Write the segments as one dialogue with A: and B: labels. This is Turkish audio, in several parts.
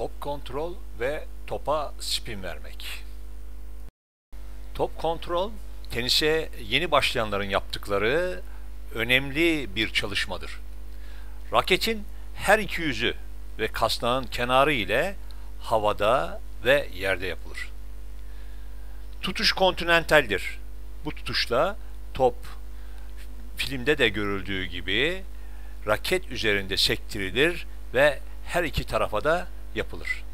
A: top kontrol ve topa spin vermek. Top kontrol, tenise yeni başlayanların yaptıkları önemli bir çalışmadır. Raketin her iki yüzü ve kasnağın kenarı ile havada ve yerde yapılır. Tutuş kontinentaldir. Bu tutuşla top filmde de görüldüğü gibi raket üzerinde sektirilir ve her iki tarafa da yapılır.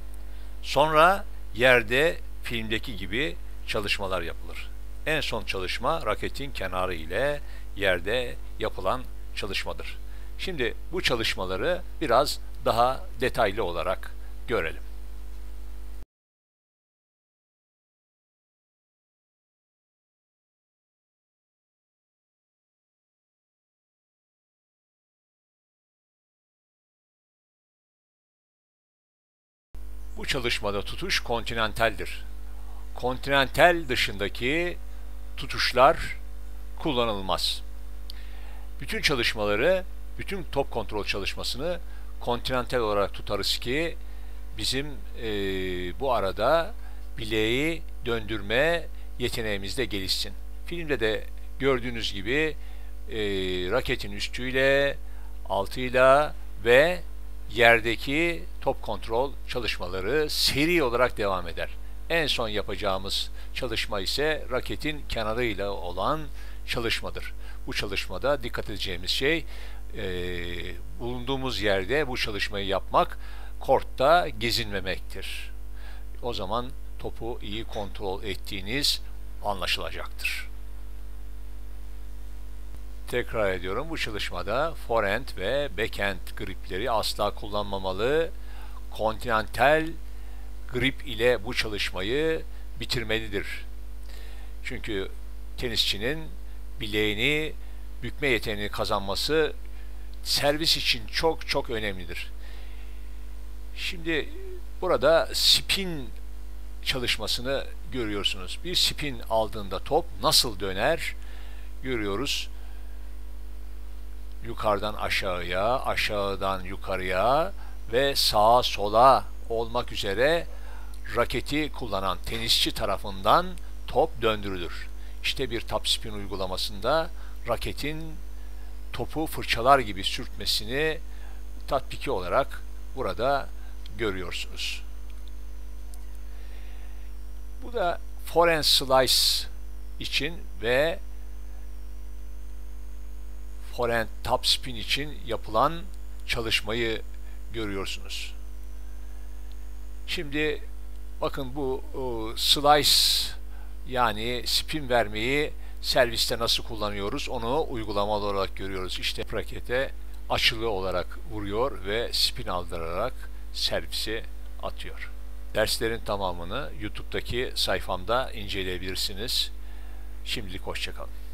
A: Sonra yerde filmdeki gibi çalışmalar yapılır. En son çalışma raketin kenarı ile yerde yapılan çalışmadır. Şimdi bu çalışmaları biraz daha detaylı olarak görelim. Bu çalışmada tutuş kontinentaldir. Kontinental dışındaki tutuşlar kullanılmaz. Bütün çalışmaları, bütün top kontrol çalışmasını kontinental olarak tutarız ki bizim e, bu arada bileği döndürme yeteneğimiz de gelişsin. Filmde de gördüğünüz gibi e, raketin üstüyle, altıyla ve yerdeki top kontrol çalışmaları seri olarak devam eder. En son yapacağımız çalışma ise raketin kenarıyla olan çalışmadır. Bu çalışmada dikkat edeceğimiz şey e, bulunduğumuz yerde bu çalışmayı yapmak, kortta gezinmemektir. O zaman topu iyi kontrol ettiğiniz anlaşılacaktır. Tekrar ediyorum bu çalışmada forehand ve backhand gripleri asla kullanmamalı. Kontinental grip ile bu çalışmayı bitirmelidir. Çünkü tenisçinin bileğini bükme yeteneğini kazanması servis için çok çok önemlidir. Şimdi burada spin çalışmasını görüyorsunuz. Bir spin aldığında top nasıl döner görüyoruz yukarıdan aşağıya, aşağıdan yukarıya ve sağa sola olmak üzere raketi kullanan tenisçi tarafından top döndürülür. İşte bir top spin uygulamasında raketin topu fırçalar gibi sürtmesini tatbiki olarak burada görüyorsunuz. Bu da forehand slice için ve forehand topspin için yapılan çalışmayı görüyorsunuz. Şimdi bakın bu slice yani spin vermeyi serviste nasıl kullanıyoruz onu uygulamalı olarak görüyoruz. İşte rakete açılı olarak vuruyor ve spin aldırarak servisi atıyor. Derslerin tamamını YouTube'daki sayfamda inceleyebilirsiniz. Şimdilik hoşçakalın.